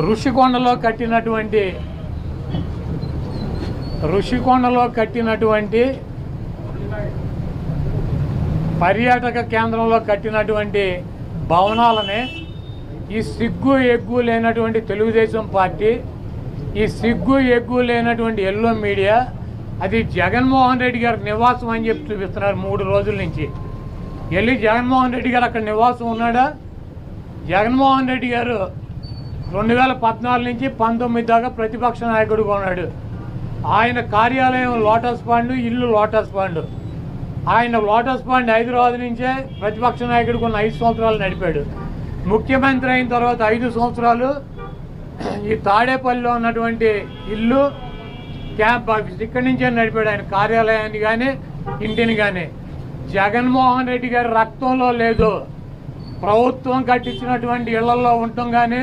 ఋషికొండలో కట్టినటువంటి ఋషికొండలో కట్టినటువంటి పర్యాటక కేంద్రంలో కట్టినటువంటి భవనాలని ఈ సిగ్గు ఎగ్గు లేనటువంటి తెలుగుదేశం పార్టీ ఈ సిగ్గు ఎగ్గు లేనటువంటి ఎల్లో మీడియా అది జగన్మోహన్ రెడ్డి గారి నివాసం అని చెప్పి చూపిస్తున్నారు మూడు రోజుల నుంచి. వెళ్ళి జగన్మోహన్ రెడ్డి గారు అక్కడ నివాసం ఉన్నాడా? జగన్మోహన్ రెడ్డి గారు రెండు వేల పద్నాలుగు నుంచి పంతొమ్మిది దాకా ప్రతిపక్ష నాయకుడుగా ఉన్నాడు. ఆయన కార్యాలయం లోటస్ పాండు ఇల్లు లోటస్ పాండు ఆయన లోటస్ పాండ్ హైదరాబాద్ నుంచే ప్రతిపక్ష నాయకుడికి ఉన్న ఐదు సంవత్సరాలు నడిపాడు. ముఖ్యమంత్రి అయిన తర్వాత ఐదు సంవత్సరాలు ఈ తాడేపల్లిలో ఉన్నటువంటి ఇల్లు క్యాంప్ ఆఫీస్ ఇక్కడి నుంచే నడిపాడు ఆయన కార్యాలయాన్ని కానీ ఇంటిని కానీ జగన్మోహన్ రెడ్డి గారి రక్తంలో లేదు. ప్రభుత్వం కట్టించినటువంటి ఇళ్ళలో ఉండటం కానీ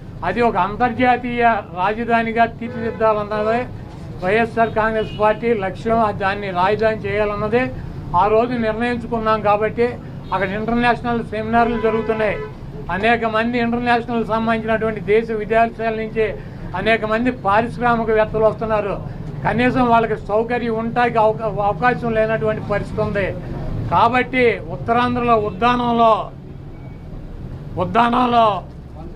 అది ఒక అంతర్జాతీయ రాజధానిగా తీర్చిదిద్దాలన్నదే వైఎస్ఆర్ కాంగ్రెస్ పార్టీ లక్ష్యం. దాన్ని రాజధాని చేయాలన్నదే ఆ రోజు నిర్ణయించుకున్నాం కాబట్టి అక్కడ ఇంటర్నేషనల్ సెమినార్లు జరుగుతున్నాయి. అనేక మంది ఇంటర్నేషనల్ సంబంధించినటువంటి దేశ విదేశాల నుంచి అనేక మంది పారిశ్రామికవేత్తలు వస్తున్నారు. కనీసం వాళ్ళకి సౌకర్యం ఉంటాకి అవకా అవకాశం లేనటువంటి పరిస్థితి ఉంది. కాబట్టి ఉత్తరాంధ్రలో ఉద్దానంలో ఉద్దానంలో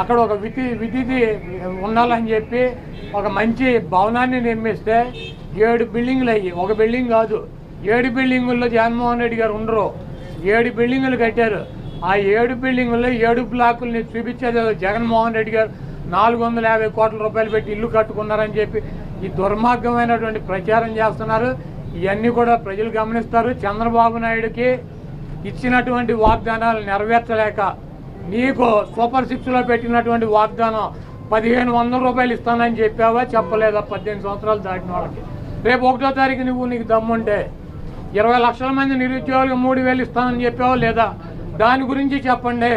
అక్కడ ఒక విధి విధిది ఉండాలని చెప్పి ఒక మంచి భవనాన్ని నిర్మిస్తే ఏడు బిల్డింగ్లు అయ్యి ఒక బిల్డింగ్ కాదు ఏడు బిల్డింగుల్లో జగన్మోహన్ రెడ్డి గారు ఉండరు. ఏడు బిల్డింగులు కట్టారు. ఆ ఏడు బిల్డింగుల్లో ఏడు బ్లాకుల్ని చూపించేది జగన్మోహన్ రెడ్డి గారు. నాలుగు వందల యాభై కోట్ల రూపాయలు పెట్టి ఇల్లు కట్టుకున్నారని చెప్పి ఈ దుర్మార్గమైనటువంటి ప్రచారం చేస్తున్నారు. ఇవన్నీ కూడా ప్రజలు గమనిస్తారు. చంద్రబాబు నాయుడుకి ఇచ్చినటువంటి వాగ్దానాలు నెరవేర్చలేక నీకు సూపర్ సిక్స్లో పెట్టినటువంటి వాగ్దానం పదిహేను వందల రూపాయలు ఇస్తానని చెప్పావా? చెప్పలేదా? పద్దెనిమిది సంవత్సరాలు దాటిన వాళ్ళకి. రేపు ఒకటో తారీఖు నువ్వు నీకు దమ్ముంటే ఇరవై లక్షల మంది నిరుద్యోగులకు మూడు వేలు ఇస్తానని చెప్పావా లేదా? దాని గురించి చెప్పండి.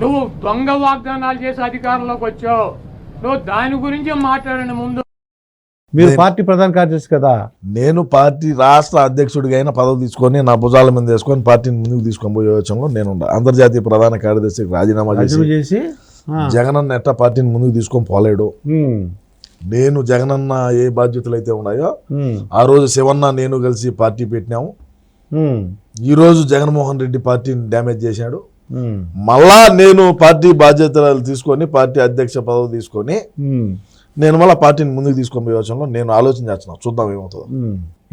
నువ్వు దొంగ వాగ్దానాలు చేసి అధికారంలోకి వచ్చావు. నువ్వు దాని గురించి మాట్లాడండి ముందు. మీరు పార్టీ ప్రధాన కార్యదర్శి కదా? నేను పార్టీ రాష్ట్ర అధ్యక్షుడిగా అయిన పదవి తీసుకొని నా భుజాల మీద వేసుకొని పార్టీని ముందుకు తీసుకొని పోయే వచ్చంలో నేను అంతర్జాతీయ ప్రధాన కార్యదర్శికి రాజీనామా చేసి జగనన్న ఎట్ట పార్టీని ముందుకు తీసుకొని పోలేడు. నేను జగనన్న ఏ బాధ్యతలు అయితే ఉన్నాయో ఆ రోజు శివన్న నేను కలిసి పార్టీ పెట్టినాము. ఈ రోజు జగన్మోహన్ రెడ్డి పార్టీని డ్యామేజ్ చేశాడు. మళ్ళా నేను పార్టీ బాధ్యతలు తీసుకొని పార్టీ అధ్యక్ష పదవి తీసుకొని నేను మళ్ళీ పార్టీని ముందుకు తీసుకొని పోయే వచ్చంలో నేను ఆలోచన చేస్తున్నాను చూద్దాం ఏమవుతుందో.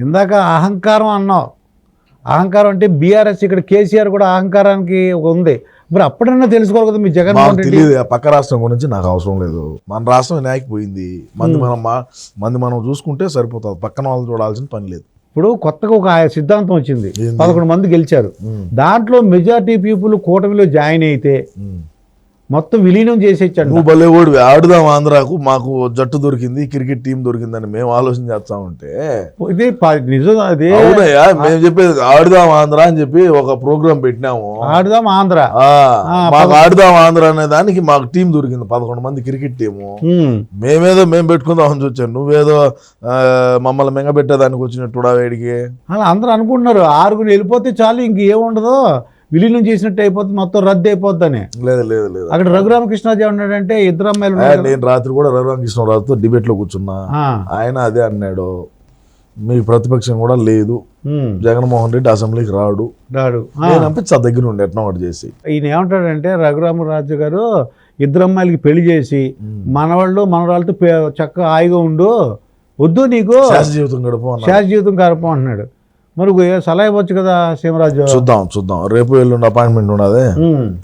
ఇందాక అహంకారం అన్నావు. అహంకారం అంటే బీఆర్ఎస్ ఇక్కడ కేసీఆర్ కూడా అహంకారానికి ఒక ఉంది. మరి అప్పుడన్నా తెలుసుకోవాలి కదా మీ రెడ్డి. తెలియదు ఆ పక్క రాష్ట్రం గురించి నాకు అవసరం లేదు. మన రాష్ట్రం వినాయకి పోయింది. మంది మనం మంది మనం చూసుకుంటే సరిపోతుంది. పక్కన వాళ్ళు చూడాల్సిన పని లేదు. ఇప్పుడు కొత్తగా ఒక సిద్ధాంతం వచ్చింది? పదకొండు మంది గెలిచారు. దాంట్లో మెజారిటీ పీపుల్ కూటమిలో జాయిన్ అయితే. మొత్తం విలీనం చేసేచ్చండి నువ్వు భలే ఓడివి ఆడుదాం ఆంధ్రాకు మాకు జట్టు దొరికింది క్రికెట్ టీం దొరికిందని మేము ఆలోచన చేస్తా ఉంటే. ఇది నిజం అదే. అవునయ్యా మేము చెప్పేది ఆడుదాం ఆంధ్ర అని చెప్పి ఒక ప్రోగ్రాం పెట్టినాము. ఆడుదాం ఆంధ్ర. మాకు ఆడుదాం ఆంధ్ర అనే దానికి మాకు టీం దొరికింది పదకొండు మంది క్రికెట్ టీము. మేమేదో మేము పెట్టుకుందాం అని చూచాను. నువ్వేదో మమ్మల్ని మెంగపెట్టేదానికి వచ్చినట్టు వేడికి అలా అందరూ అనుకుంటున్నారు ఆరుగురు వెళ్ళిపోతే చాలు ఇంక ఏముండదు. విలీనం చేసినట్టు అయిపోతుంది మొత్తం రద్దు అయిపోద్దని. లేదు లేదు లేదు. అక్కడ రఘురామకృష్ణాజీ ఉన్నాడంటే ఇద్దరు అమ్మాయిలు. నేను రాత్రి కూడా రఘురామకృష్ణరావుతో డిబేట్లో కూర్చున్నా. ఆయన అదే అన్నాడు మీ ప్రతిపక్షం కూడా లేదు. జగన్మోహన్ రెడ్డి అసెంబ్లీకి రాడు. రాడు. పంపించా దగ్గర ఉండి ఎట్లా ఒకటి చేసి. ఈయన ఏమంటాడంటే రఘురామరాజు గారు ఇద్దరు అమ్మాయిలకి పెళ్ళి చేసి మనవాళ్ళు మనవాళ్ళతో చక్కగా హాయిగా ఉండు వద్దు నీకు. శాస జీవితం గడుపు అన్నాడు. శాశ్వత జీవితం గడపం అంటున్నాడు మరి సలహా ఇవ్వచ్చు కదా శివరాజు చూద్దాం చూద్దాం రేపు ఎల్లుండి అపాయింట్మెంట్ ఉన్నదే.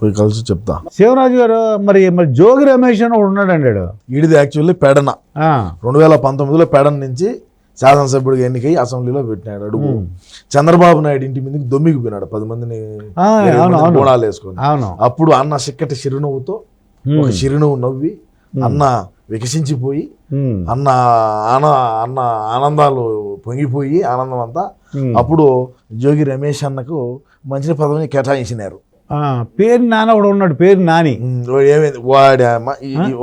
పోయి కలిసి చెప్తా శివరాజు గారు మరి మరి జోగి రమేష్ అని ఒకడు ఉన్నాడండి. ఈడిది యాక్చువల్లీ పెడన రెండు వేల పంతొమ్మిదిలో పెడన నుంచి శాసనసభ్యుడిగా ఎన్నికై అసెంబ్లీలో పెట్టినాడు అడుగు. చంద్రబాబు నాయుడు ఇంటి మీదకి దొమ్మికి పోయినాడు పది మందిని. గోళాలు వేసుకొని అప్పుడు అన్న చిక్కటి చిరునవ్వుతో ఒక. చిరునవ్వు నవ్వి అన్న వికసించిపోయి. అన్న ఆన అన్న ఆనందాలు పొంగిపోయి ఆనందం అంతా. అప్పుడు జోగి రమేష్ అన్నకు మంచి పదవిని కేటాయించినారు. పేరు నాన్న ఒకడు ఉన్నాడు పేరు నాని. ఏమైంది? వాడి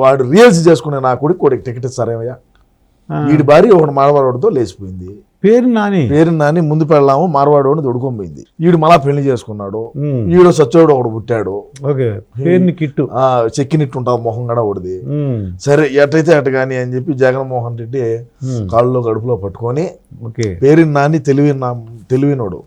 వాడు రీల్స్ చేసుకునే నా కొడుకు వాడికి టికెట్ ఇస్తారేమయ్యా? వీడి భార్య ఒకటి మాడవాడితో లేచిపోయింది. పేరు నాని. పేరు నాని ముందు పెళ్ళాము మారవాడు దొడుకొని పోయింది. వీడు మళ్ళా పెళ్ళి చేసుకున్నాడు. ఈడు సచ్చోడు ఒకడు పుట్టాడు. ఓకే. పేరుని కిట్టు. ఆ చెక్కినిట్టు ఉంటుంది మొహం కూడా ఒకటిది. సరే ఎటైతే అటు కానీ అని చెప్పి జగన్మోహన్ రెడ్డి. కాళ్ళలో గడుపులో పట్టుకొని పేరు నాని తెలివి నా తెలివినోడు.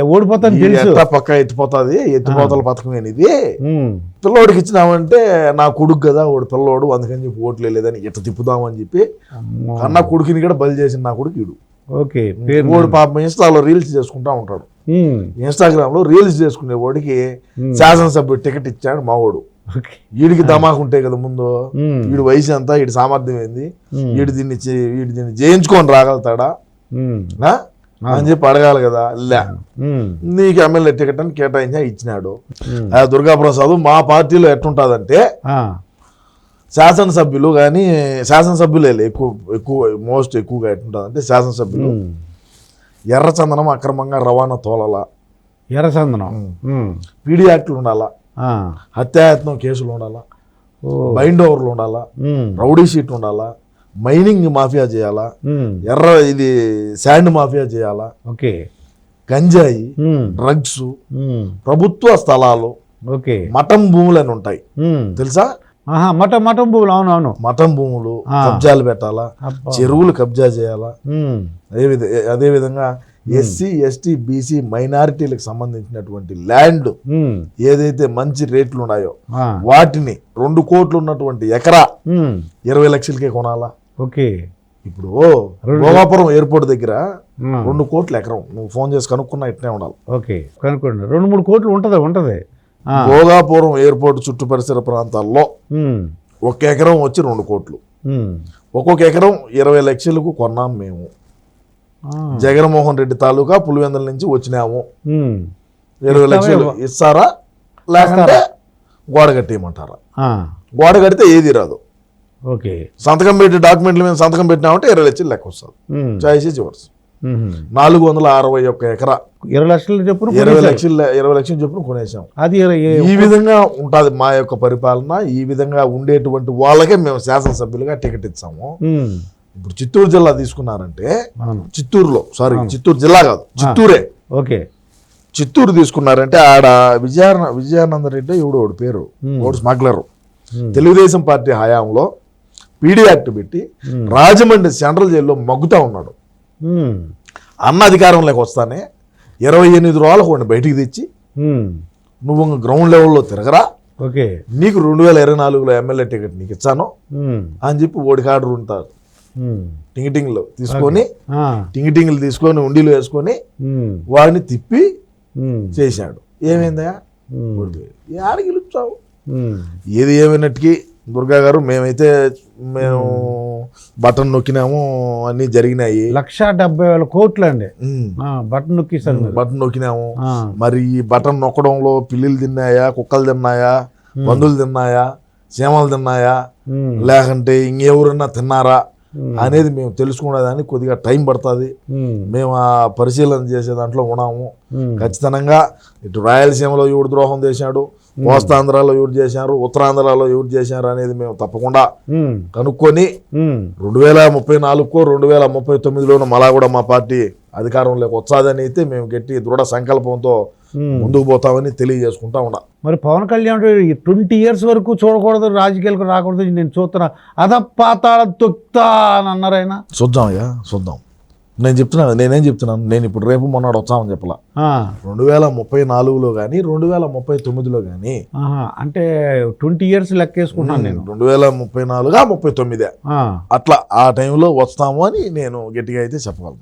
ఓడిపోతాను ఎట్లా పక్క ఎత్తిపోతుంది? ఎత్తిపోతల పథకం ఇది? ఉమ్. పిల్లోడికి ఇచ్చినామంటే నా కొడుకు కదా వాడు పిల్లోడు అందుకని చెప్పి ఓట్లు లేదని ఇట్లా తిప్పుదామని చెప్పి అమ్మో. కన్నా కొడుకుని కూడా బలి చేసిన నా కొడుకు ఈడు. ఓకే పేరు వాడు పాపం ఇన్స్టాలో రీల్స్ చేసుకుంటా ఉంటాడు ఉమ్. ఇన్స్టాగ్రామ్లో రీల్స్ చేసుకునే వాడికి. శాసనసభ్యుడు టికెట్ ఇచ్చాడు మావాడు వీడికి దమాకు ఉంటాయి కదా ముందు. వీడి వయసు ఎంత వీడి సామర్థ్యం ఏంది. వీడి దీన్ని వీడి దీన్ని జయించుకొని రాగలుగుతాడా? అని చెప్పి అడగాలి కదా లే. నీకు ఎమ్మెల్యే టికెట్ అని కేటాయించా ఇచ్చినాడు ఉమ్. ఆ దుర్గాప్రసాద్ మా పార్టీలో ఎట్టుంటుందంటే. శాసనసభ్యులు కానీ శాసనసభ్యులే ఎక్కువ ఎక్కువ మోస్ట్ ఎక్కువగా ఎట్టుంటుందంటే శాసనసభ్యులు. ఎర్రచందనం అక్రమంగా రవాణా తోలలా ఎర్రచందనం. పీడీ యాక్ట్లు ఉండాలా. హత్యాయత్నం కేసులు ఉండాలా. బైండ్ ఓవర్లు ఉండాలా. రౌడీ షీట్ ఉండాలా మైనింగ్ మాఫియా చేయాలా. ఎర్ర ఇది శాండ్ మాఫియా చేయాలా ఓకే గంజాయి. డ్రగ్స్. ప్రభుత్వ స్థలాలు ఓకే మఠం భూములు అని ఉంటాయి. తెలుసా మటన్ మటన్ పువ్వులు అవును అవును మఠం భూములు. కబ్జాలు పెట్టాలా. చెరువులు కబ్జా చేయాలా. అదే అదే విధంగా ఎస్సీ ఎస్టీ బీసీ మైనారిటీలకు సంబంధించినటువంటి ల్యాండ్. ఏదైతే మంచి రేట్లు ఉన్నాయో. వాటిని రెండు కోట్లు ఉన్నటువంటి ఎకరా. ఇరవై లక్షలకే కొనాలా ఓకే ఇప్పుడు భోగాపురం ఎయిర్పోర్ట్ దగ్గర. రెండు కోట్ల ఎకరం నువ్వు ఫోన్ చేసి కనుక్కున్నా ఇట్నే ఉండాలి ఓకే కనుక్కోండి రెండు మూడు కోట్లు ఉంటుంది ఉంటుంది. భోగాపురం ఎయిర్పోర్ట్ చుట్టు పరిసర ప్రాంతాల్లో. ఒక ఎకరం వచ్చి రెండు కోట్లు. ఒక్కొక్క ఎకరం ఇరవై లక్షలకు కొన్నాం మేము. జగన్మోహన్ రెడ్డి తాలూకా పులివెందుల నుంచి వచ్చినాము. ఇరవై లక్షలు ఇస్తారా లేకుంటే గోడ కట్టేయమంటారా. గోడ కడితే ఏది రాదు ఓకే సంతకం పెట్టి డాక్యుమెంట్ల మీద సంతకం పెట్టినామంటే ఇరవై లక్షలు లెక్క వస్తుంది. Choice um. నాలుగు వందల అరవై ఒక్క ఎకరా ఇరవై లక్షలు చెప్పును ఇరవై. లక్షలు ఇరవై లక్షలు చొప్పున కొనేసాం అది ఈ విధంగా ఉంటుంది మా యొక్క పరిపాలన ఈ విధంగా ఉండేటువంటి వాళ్ళకే మేము శాసనసభ్యులుగా టికెట్ ఇచ్చాము. ఇప్పుడు చిత్తూరు జిల్లా తీసుకున్నారంటే చిత్తూరులో సారీ చిత్తూరు జిల్లా కాదు చిత్తూరే ఓకే చిత్తూరు తీసుకున్నారంటే ఆడ విజయ విజయానంద రెడ్డి ఎవడు వాడి పేరు. వాడు స్మగ్లరు. తెలుగుదేశం పార్టీ హయాంలో పీడీ యాక్ట్ పెట్టి. రాజమండ్రి సెంట్రల్ జైల్లో మగ్గుతా ఉన్నాడు. అన్న అధికారంలోకి వస్తానే ఇరవై ఎనిమిది రోజులకు వాడిని బయటికి తెచ్చి. నువ్వు గ్రౌండ్ లెవెల్లో తిరగరా ఓకే నీకు రెండు వేల ఇరవై నాలుగులో ఎమ్మెల్యే టికెట్ నీకు ఇచ్చాను. అని చెప్పి ఓడికి ఆర్డర్ ఉంటారు. టింగిటింగ్లు తీసుకొని. టింగిటింగ్లు తీసుకొని ఉండిలో వేసుకొని. వాడిని తిప్పి. చేశాడు ఏమైందా గెలుపుతావు ఉమ్. ఏది ఏమైనట్టుకి దుర్గా గారు మేమైతే మేము బటన్ నొక్కినాము అన్నీ జరిగినాయి లక్ష డెబ్బై వేల కోట్లు అండి బటన్ నొక్కిస్తారు మీరు బటన్ నొక్కినాము. మరి ఈ బటన్ నొక్కడంలో పిల్లులు తిన్నాయా కుక్కలు తిన్నాయా పందులు తిన్నాయా చీమలు తిన్నాయా. లేకంటే ఇంకెవరన్నా తిన్నారా. అనేది మేము తెలుసుకునేదానికి కొద్దిగా టైం పడుతుంది. మేము ఆ పరిశీలన చేసే దాంట్లో ఉన్నాము. ఖచ్చితంగా ఇటు రాయలసీమలో ఎవడు ద్రోహం చేశాడు కోస్తాంధ్రాలో ఎవరు చేశారు ఉత్తరాంధ్రలో ఎవరు చేశారు అనేది మేము తప్పకుండా. కనుక్కొని. రెండు వేల ముప్పై నాలుగుకో రెండు వేల ముప్పై తొమ్మిదిలోనూ మళ్ళా కూడా మా పార్టీ అధికారంలోకి వచ్చాదని అయితే మేము గట్టి దృఢ సంకల్పంతో. ముందుకు పోతామని తెలియజేసుకుంటా ఉన్నా మరి పవన్ కళ్యాణ్ ట్వంటీ ఇయర్స్ వరకు చూడకూడదు రాజకీయాలకు రాకూడదు నేను చూస్తున్నా అద పాతాళ తొక్తా అని అన్నారు ఆయన చూద్దాం అయ్యా చూద్దాం నేను చెప్తున్నాను నేనేం చెప్తున్నాను? నేను ఇప్పుడు రేపు మొన్నడు వచ్చామని చెప్పలా. రెండు వేల ముప్పై నాలుగులో కానీ రెండు వేల ముప్పై తొమ్మిదిలో కానీ అంటే ట్వంటీ ఇయర్స్ లెక్కేసుకున్నాను నేను. రెండు వేల ముప్పై నాలుగా ముప్పై తొమ్మిదే అట్లా ఆ టైంలో వస్తాము అని నేను గట్టిగా అయితే చెప్పగలను.